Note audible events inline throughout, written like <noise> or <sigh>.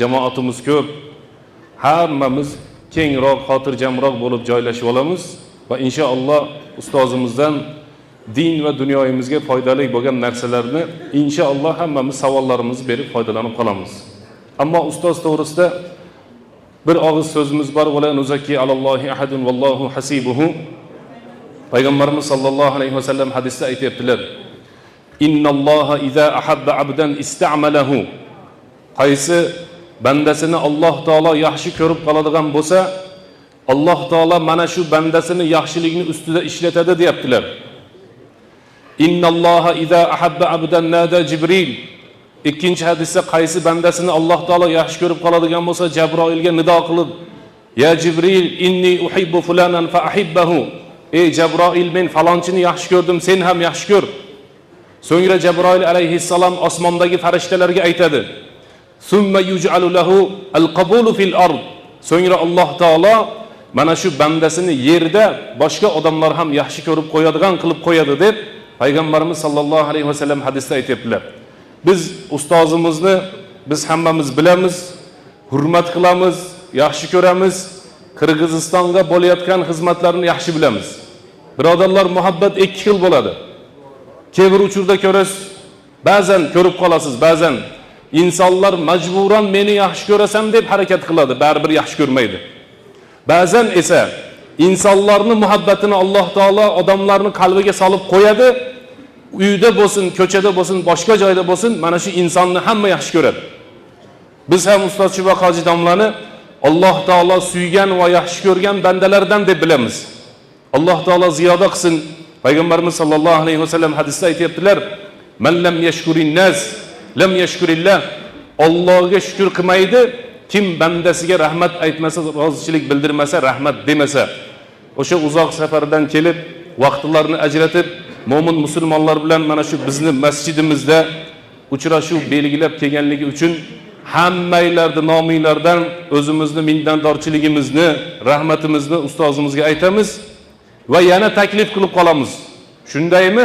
jamoatimiz ko'p. Hammamiz kengroq xotirjamroq bo'lib joylashib olamiz va inshaalloh ustozimizdan din va dunyoyimizga foydali bo'lgan narsalarni inshaalloh hammamiz savollarimizni berib foydalanib qolamiz. Ammo ustoz to'g'risida bir og'iz so'zimiz bor. Alallohi ahadun vallohu hasibuhu. Payg'ambarimiz sollallohu alayhi vasallam hadisda aytyaptilar. Innalloha iza ahabba abdan istamalahu. Qaysi bandasini alloh taolo yaxshi ko'rib qoladigan bo'lsa alloh taolo mana shu bandasini yaxshilikni ustida ishlatadi deyaptilar. Innalloha iza ahabba abdan nada jibril. Ikkinchi hadisda qaysi bandasini alloh taolo yaxshi ko'rib qoladigan bo'lsa jabroilga nido qilib ya jibril inni uhibbu fulanan fa ahibbahu. Ey jabroil men falonchini yaxshi ko'rdim sen ham yaxshi ko'r. So'ngra jabroil alayhissalom osmondagi farishtalarga aytadi summa yuj'alu lahu al-qabulu fil ard. So'ngra alloh taolo mana shu bandasini yerda boshqa odamlar ham yaxshi ko'rib qo'yadigan qilib qo'yadi deb payg'ambarimiz sollallohu alayhi vasallam hadisda aytyaptilar. Biz ustozimizni biz hammamiz bilamiz hurmat qilamiz yaxshi ko'ramiz qirg'izistonga bo'layotgan xizmatlarini yaxshi bilamiz. Birodarlar muhabbat ikki xil bo'ladi. Kebir uchurda ko'rasiz ba'zan ko'rib qolasiz ba'zan insonlar majburan meni yaxshi ko'rasan deb harakat qiladi baribir yaxshi ko'rmaydi ba'zan esa insonlarni muhabbatini alloh taolo odamlarni qalbiga solib qo'yadi uyda bo'lsin ko'chada bo'lsin boshqa joyda bo'lsin mana shu insonni hamma yaxshi ko'radi biz ham ustoz shuba hoji domlani alloh taolo suygan va yaxshi ko'rgan bandalardan deb bilamiz alloh taolo ziyoda qilsin payg'ambarimiz sollallohu alayhi vasallam hadisda aytyaptilar lam yashkurillah. Allohga shukr qilmaydi. Kim bandasiga rahmat aytmasa rozichilik bildirmasa rahmat demasa o'sha uzoq safardan kelib vaqtlarini ajratib mo'min musulmonlar bilan mana shu bizni masjidimizda uchrashuv belgilab kelganligi uchun hammanglarni nominglardan o'zimizni minnatdorchiligimizni rahmatimizni ustozimizga aytamiz va yana taklif qilib qolamiz. Shundaymi?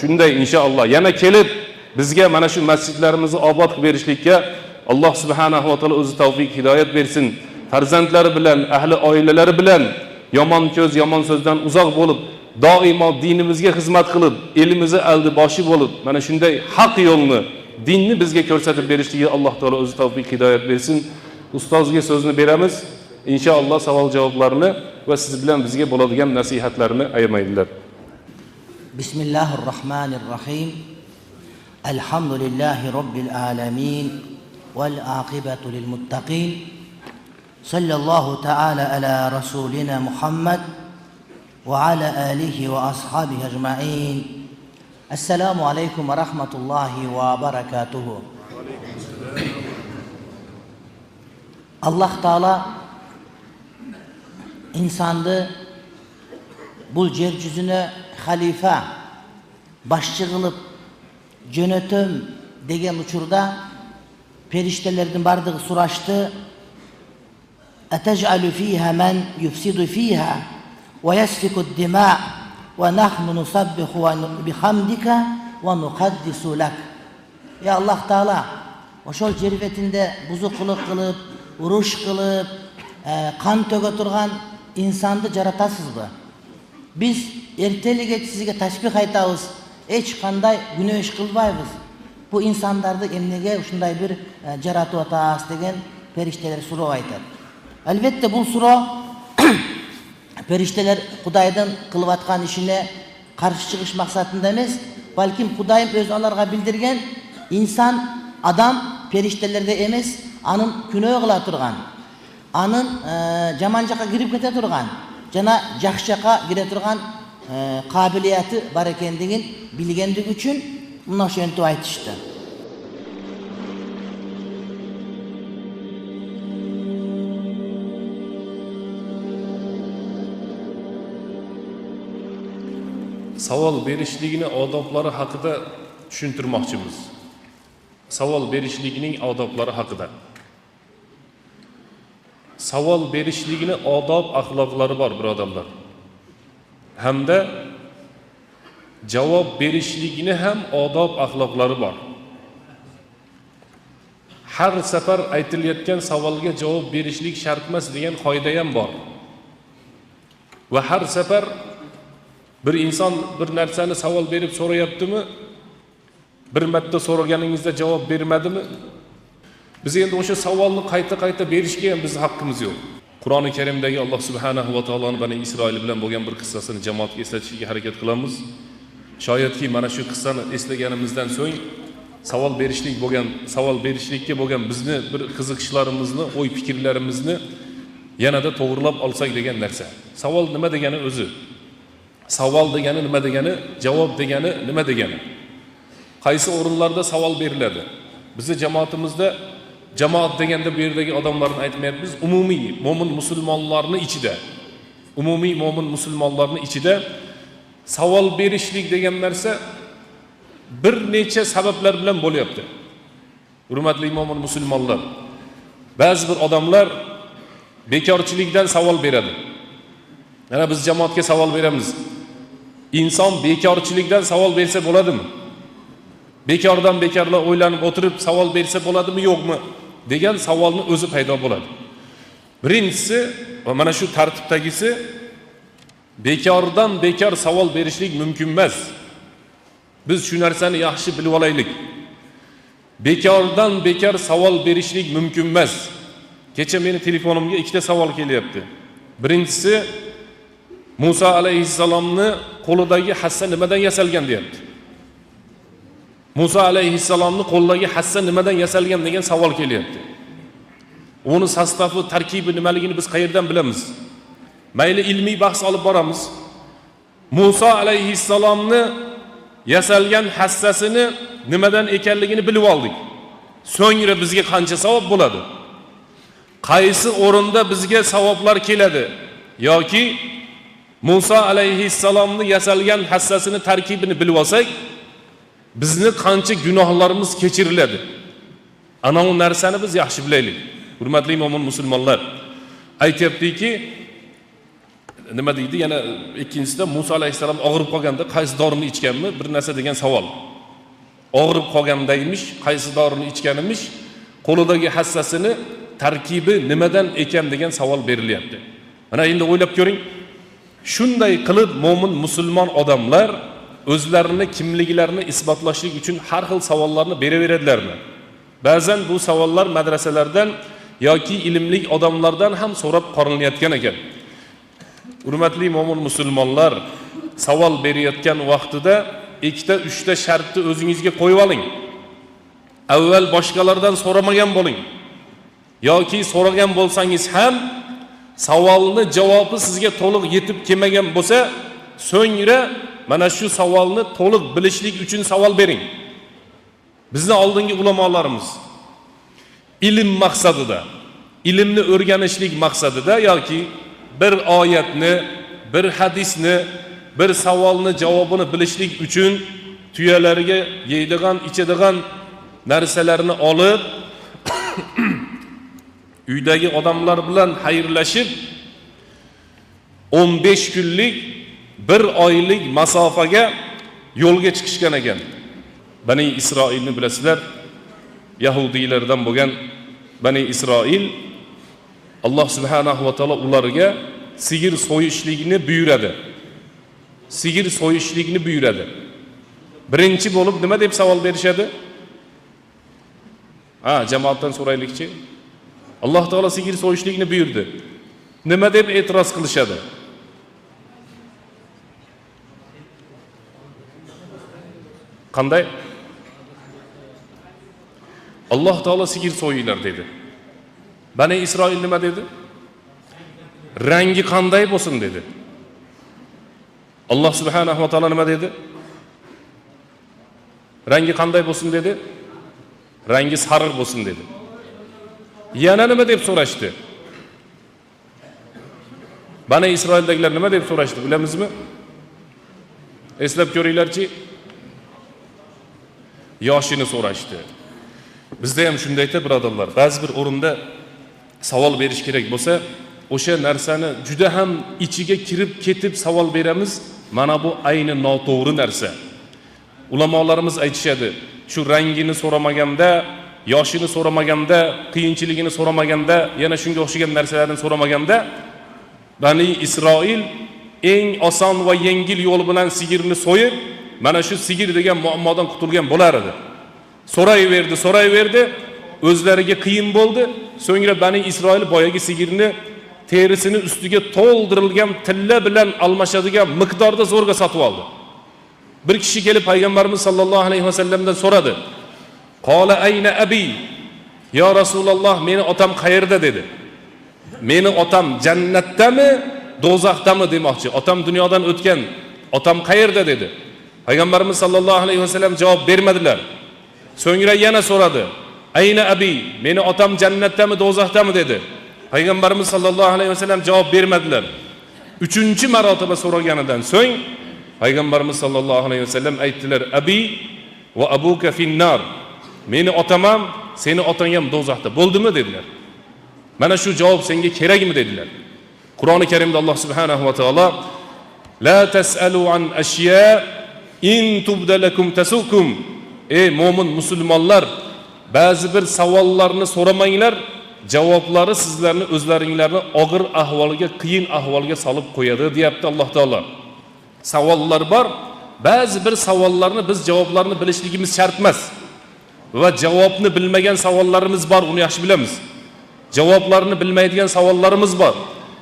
Shunday inshaalloh. Yana kelib bizga mana shu masjidlarimizni obod qilib berishlikka alloh subhanahu va taolo o'zi tavfiq hidoyat bersin. Farzandlari bilan ahli oilalari bilan yomon ko'z yomon so'zdan uzoq bo'lib doimo dinimizga xizmat qilib elimizni aldi boshi bo'lib mana shunday haq yo'lni dinni bizga ko'rsatib berishligiga alloh taolo o'zi tavfiq hidoyat bersin. Ustozga so'zni beramiz. İnshaalloh savol javoblarni va siz bilan bizga bo'ladigan nasihatlarni ayamaydilar. Bismillahi rohmanir rohim الحمد لله رب العالمين والعاقبة للمتقين صلى الله تعالى على رسولنا محمد وعلى آله وأصحابه أجمعين السلام عليكم ورحمة الله وبركاته Allah Teala insandı bu yeryüzüne halife başçı kılıp yönetim degen uçurda periştelerden bardığı suraştı أتجعل فيها من يفسد فيها ويسفك الدماء ونحن نسبح بحمدك ونقدس لك Ya Allah Teala oşol cervetinde buzukluk kılıp, uruş kılıp, e, kan töge turgan insandı jaratasızbı. Biz erteliге sizге ташбих айтабыз hech qanday gunoh qilmaymiz bu insonlarni emnega shunday bir e, jaratyapmiz degan farishtalar so'rov aytadi albatta bu so'rov farishtalar <coughs> xudoydan qilayotgan ishini qarshi chiqish maqsadida emas balkim xudoyim o'zi ularga bildirgan inson odam farishtalarda emas anin gunoh qila turgan anin e, jamon joqqa kirib keta turgan jana yaxshi joqqa turgan e, kabiliyeti var ekendiğin bilgendik için bundan şöyle dua etişti. savol berishlikni odoblari haqida tushuntirmoqchimiz savol berishlikning odoblari haqida savol berishlikni odob axloqlari bor birodarlar hamda javob berishligini ham odob axloqlari bor. Har safar aytilayotgan savolga javob berishlik shart emas degan qoida ham bor. Va har safar bir inson bir narsani savol berib so'rayaptimi bir marta so'raganingizda javob bermadimi? Biz endi o'sha savolni qayta qayta berishga ham bizni haqqimiz yo'q. Qur'oni karimdagi alloh subhanahu va taoloni bani isroil bilan bo'lgan bir qissasini jamoatga eslatishga harakat qilamiz shoyatki mana shu qissani eslaganimizdan so'ng savol berishlik bo'lgan savol berishlikka bo'lgan bizni bir qiziqishlarimizni o'y fikrlarimizni yanada to'g'irlab olsak degan narsa savol nima degani o'zi savol degani nima degani javob degani nima degani qaysi o'rinlarda savol beriladi bizni jamoatimizda jamoat deganda bu yerdagi odamlarni aytmayapmiz umumiy mo'min musulmonlarni ichida umumiy mo'min musulmonlarni ichida savol berishlik degan narsa bir necha sabablar bilan bo'lyapti hurmatli mo'min musulmonlar ba'zi bir odamlar bekorchilikdan savol beradi. Mana biz jamoatga savol beramiz inson bekorchilikdan savol bersa bo'ladimi bekordan bekorlar o'ylanib o'tirib savol bersa bo'ladimi yo'qmi? degan savolni o'zi paydo bo'ladi. Birinchisi va mana shu tartibdagisi bekordan bekor savol berishlik mumkin emas. Biz shu narsani yaxshi bilib olaylik. Bekordan bekor savol berishlik mumkin emas. Kecha meni telefonimga ikkita savol kelyapti. Birinchisi muso alayhissalomni qo'lidagi hassa nimadan yasalgan deyapti? Muso alayhissalomni qo'lidagi hassa nimadan yasalgan degan savol kelyapti. Uni sostavi tarkibi nimaligini biz qayerdan bilamiz? Mayli ilmiy bahs olib boramiz. Muso alayhissalomni yasalgan hassasini nimadan ekanligini bilib oldik. So'ngra bizga qancha savob bo'ladi? Qaysi o'rinda bizga savoblar keladi? Yoki muso alayhissalomni yasalgan hassasini tarkibini bilib olsak bizni qancha gunohlarimiz kechiriladi. Ana u narsani biz yaxshi bilaylik. Hurmatli mo'min musulmonlar aytyaptiki nima deydi yana ikkinchisida muso alayhissalom og'rib qolganda qaysi dorini ichganmi? Bir narsa degan savol. Og'rib qolgandaymish qaysi dorini ichganimish qo'lidagi hassasini tarkibi nimadan ekan degan savol berilyapti. Mana endi o'ylab ko'ring shunday qilib mo'min musulmon odamlar o'zlarini kimliklarini isbotlashlik uchun har xil savollarni beraveradilarmi ba'zan bu savollar madrasalardan yoki ilmli odamlardan ham so'rab qolinayotgan ekan. Hurmatli mo'min musulmonlar savol berayotgan vaqtida ikkita uchta shartni o'zingizga qo'yib oling. Avval boshqalardan so'ramagan bo'ling. Yoki so'ragan bo'lsangiz ham savolni javobi sizga to'liq yetib kelmagan bo'lsa so'ngra mana shu savolni to'liq bilishlik uchun savol bering. Bizni oldingi ulamolarimiz. İlm maqsadida ilmni o'rganishlik maqsadida yoki bir oyatni bir hadisni bir savolni javobini bilishlik uchun tuyalariga yeydigan ichadigan narsalarni olib <coughs> uydagi odamlar bilan xayrlashib 15 kunlik bir oylik masofaga yo'lga chiqishgan ekan. Bani isroilni bilasizlar yahudiylardan bo'lgan bani isroil alloh subhanahu va taolo ularga sigir so'yishlikni buyuradi. Sigir so'yishlikni buyuradi. Birinchi bo'lib nima deb savol berishadi? Ha jamoatdan so'raylikchi. Alloh taolo sigir so'yishlikni buyurdi. Nima deb e'tiroz qilishadi qanday? Alloh taolo sigir so'yinglar dedi. Bani isroil nima dedi? Rangi qanday bo'lsin dedi. Alloh subhanahu va taolo nima dedi? Rangi qanday bo'lsin dedi? Rangi sariq bo'lsin dedi. Yana nima deb so'rashdi? Bani isroildagilar nima deb so'rashdi bilamizmi? Eslab ko'ringlarchi yoshini so'rashdi. Bizda ham shundayda birodarlar ba'zi bir o'rinda savol berish kerak bo'lsa o'sha narsani juda ham ichiga kirib ketib savol beramiz. Mana bu ayni noto'g'ri narsa. Ulamolarimiz aytishadi shu rangini so'ramaganda yoshini so'ramaganda qiyinchiligini so'ramaganda yana shunga o'xshagan narsalarni so'ramaganda bani isroil eng oson va yengil yo'l bilan sigirni so'yib mana shu sigir degan muammodan qutulgan bo'lar edi. So'rayverdi so'rayverdi o'zlariga qiyin bo'ldi. So'ngra bani isroil boyagi sigirni terisini ustiga to'ldirilgan tilla bilan almashadigan miqdorda zo'rga sotib oldi. Bir kishi kelib payg'ambarimiz sollallohu alayhi vasallamdan so'radi. Qola ayna abi? Yo rasululloh meni otam qayerda? dedi. Meni otam jannatdami do'zaxdami demoqchi. Otam dunyodan o'tgan. Otam qayerda? dedi payg'ambarimiz sollallohu alayhi vasallam javob bermadilar. So'ngra yana so'radi. Ayna abi meni otam jannatdami do'zaxdami dedi. Payg'ambarimiz sollallohu alayhi vasallam javob bermadilar. Uchinchi marotaba so'raganidan so'ng payg'ambarimiz sollallohu alayhi vasallam aytdilar abi va abuka finnar meni otam ham seni otang ham do'zaxda bo'ldimi? dedilar. Mana shu javob senga kerakmi? dedilar. Qur'oni karimda alloh subhanahu va taolo la tasalu an ashya in tubdalakum tasukum ey mo'min musulmonlar ba'zi bir savollarni so'ramanglar javoblari sizlarni o'zlaringlarni og'ir ahvolga qiyin ahvolga solib qo'yadi deyapti alloh taolo. Savollar bor. Ba'zi bir savollarni biz javoblarini bilishligimiz shart emas. Va javobni bilmagan savollarimiz bor uni yaxshi bilamiz. Javoblarini bilmaydigan savollarimiz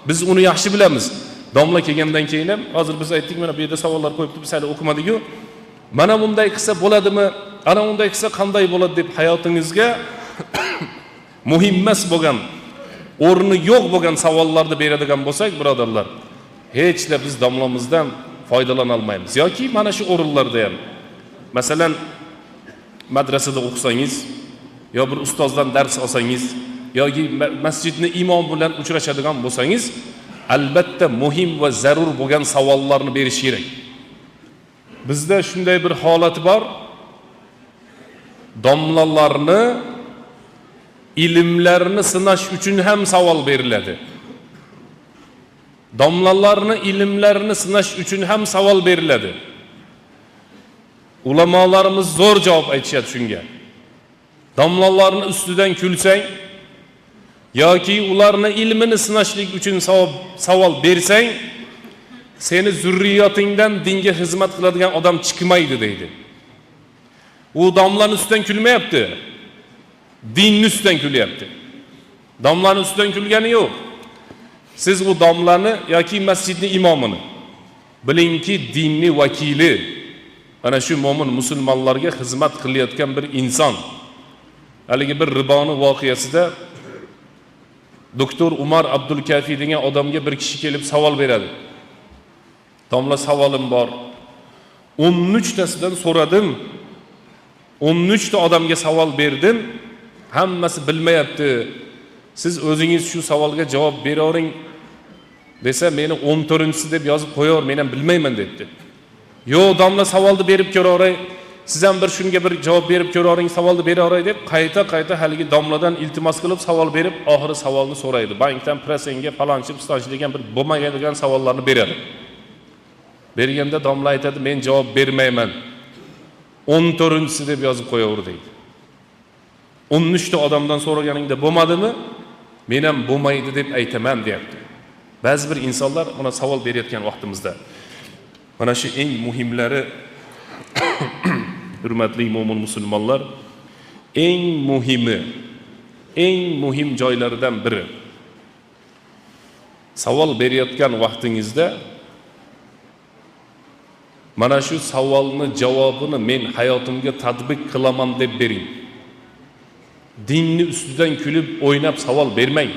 biz uni yaxshi bilamiz domla kelgandan keyin ham hozir biz aytdik mana bu yerda savollar qo'yibdi biz hali o'qimadiku mana bunday qilsa bo'ladimi? Ana unday qilsa qanday bo'ladi deb hayotingizga <coughs> muhim emas bo'lgan o'rni yo'q bo'lgan savollarni beradigan bo'lsak birodarlar hechla biz domlamizdan foydalana olmaymiz. Yoki mana shu o'rinlarda ham masalan madrasada o'qisangiz yo bir ustozdan dars olsangiz yoki ma- masjidni imom bilan uchrashadigan bo'lsangiz albatta muhim va zarur bo'lgan savollarni berish kerak. Bizda shunday bir holat bor. Domlalarni ilmlarini sinash uchun ham savol beriladi. Domlalarni ilmlarini sinash uchun ham savol beriladi. Ulamolarimiz zo'r javob aytishadi shunga. Domlalarni ustidan kulsang yoki ularni ilmini sinashlik uchun savol, savol bersang seni zurriyotingdan dinga xizmat qiladigan odam chiqmaydi deydi. U domlani ustidan kulmayapti. Dinni ustidan kulyapti. Domlani ustidan kulgani yo'q. Siz u domlani yoki masjidni imomini bilingki dinni vakili ana shu mo'min musulmonlarga xizmat qilayotgan bir inson. Haligi bir riboni voqeasida doktor umar abdulkafiy degan odamga bir kishi kelib savol beradi. Domla savolim bor. O'n uchtasidan so'radim. O'n uchta odamga savol berdim. Hammasi bilmayapti. Siz o'zingiz shu savolga javob beravering desa meni o'n to'rtinchisi deb yozib qo'yaver men ham bilmayman debdi. Yo'q domla savolni berib ko'ravering siz ham bir shunga bir javob berib ko'ravering savolni beraveray deb qayta qayta haligi domladan iltimos qilib savol berib oxiri savolni so'raydi. Bankdan prosenga palonchi pistonchi degan bir bo'lmagan savollarni beradi. Berganda domla aytadi men javob bermayman. O'n to'rtinchisi deb yozib qo'yaver deydi. O'n uchta odamdan so'raganingda bo'lmadimi? Men ham bo'lmaydi deb aytaman deyapti. Ba'zi bir insonlar mana savol berayotgan vaqtimizda. Mana shu eng muhimlari hurmatli mo'min musulmonlar eng muhimi eng muhim joylaridan biri. Savol berayotgan vaqtingizda mana shu savolni javobini men hayotimga tadbiq qilaman deb bering. Dinni ustidan kulib o'ynab savol bermang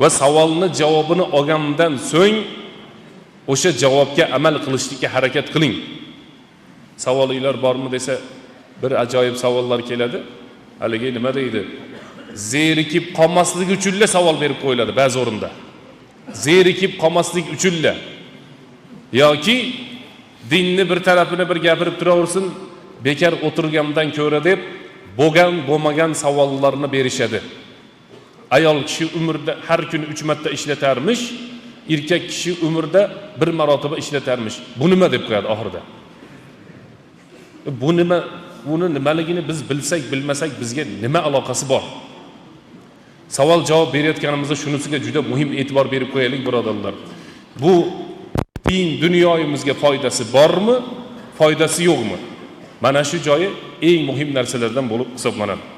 va savolni javobini olgandan so'ng o'sha javobga amal qilishlikka harakat qiling. Savolinglar bormi desa bir ajoyib savollar keladi haligi nima deydi? Zerikib qolmaslik uchunla savol berib qo'yiladi ba'zi o'rinda. Zerikib qolmaslik uchunla yoki dinni bir tarafini bir gapirib turaversin bekor o'tirgandan ko'ra deb bo'lgan bo'lmagan savollarni berishadi. Ayol kishi umrda har kuni uch marta ishlatarmish erkak kishi umrda bir marotaba ishlatarmish. Bu nima deb qo'yadi oxirida bu nima uni nimaligini biz bilsak bilmasak bizga nima aloqasi bor? Savol javob berayotganimizda shunisiga juda muhim e'tibor berib qo'yaylik birodarlar. Bu din dunyoyimizga foydasi bormi foydasi yo'qmi? Mana shu joyi eng muhim narsalardan bo'lib hisoblanadi.